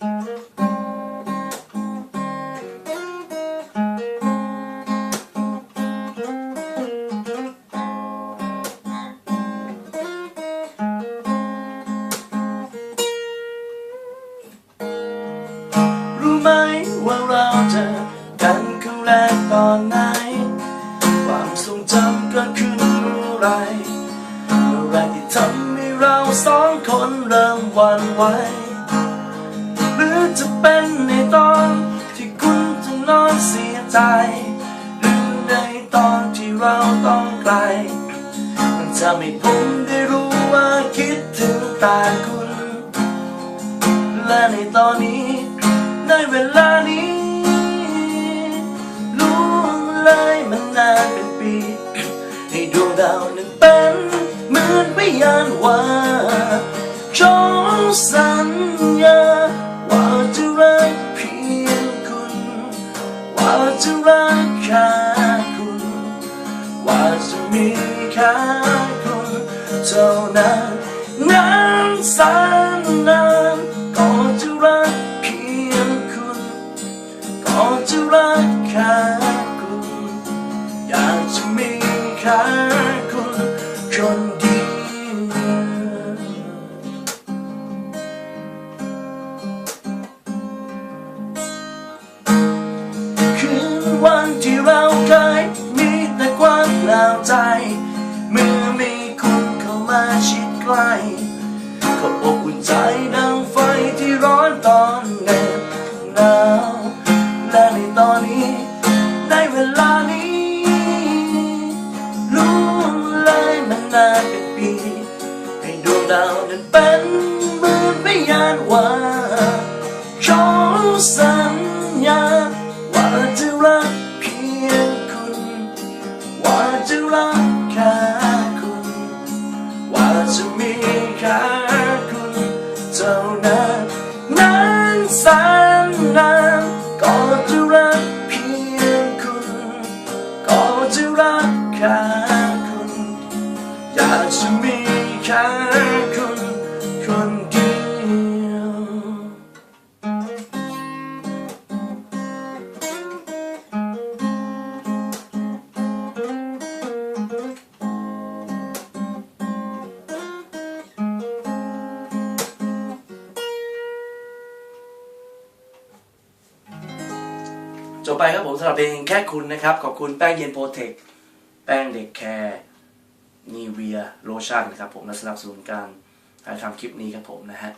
รู้ไหมว่าเราเจอกันครั้งแรกตอนไหน ความทรงจำเกิดขึ้นเมื่อไรเมื่อไรที่ทำให้เราสองคนเริ่มหวั่นไหว จะเป็นในตอนที่คุณจะนอนเสียใจ หรือในตอนที่เราต้องไกล มันจะไม่ผมได้รู้ว่าคิดถึงตาคุณ และในตอนนี้ ในเวลานี้รู้เลยมันนานเป็นปีให้ดวงดาวนั้นเป็นเหมือนพยานว่าจงสัญ มีแค่คุณเท่านั้นนานแสนนานก็จะรักเพียงคุณก็จะรักแค่คุณอยากจะมีแค่คุณคนเดียว ก็อบอุ่นใจดังไฟที่ร้อนตอนเหน็บหนาวและในตอนนี้ในเวลานี้รู้เลยมันนานเป็นปีให้ดวงดาวนั้นเป็นเหมือนพยานว่าขอสัญญาว่าจะรักเพียงคุณว่าจะรัก อาจจะมีแค่คุณคนเดียวจบไปครับผมสำหรับเพลงแค่คุณนะครับ ขอบคุณแป้งเย็นโปรเทค แป้งเด็กแคร์ นีเวียโลชั่นนะครับผมและสนับสนุนการถ่ายทำคลิปนี้ครับผมนะฮะ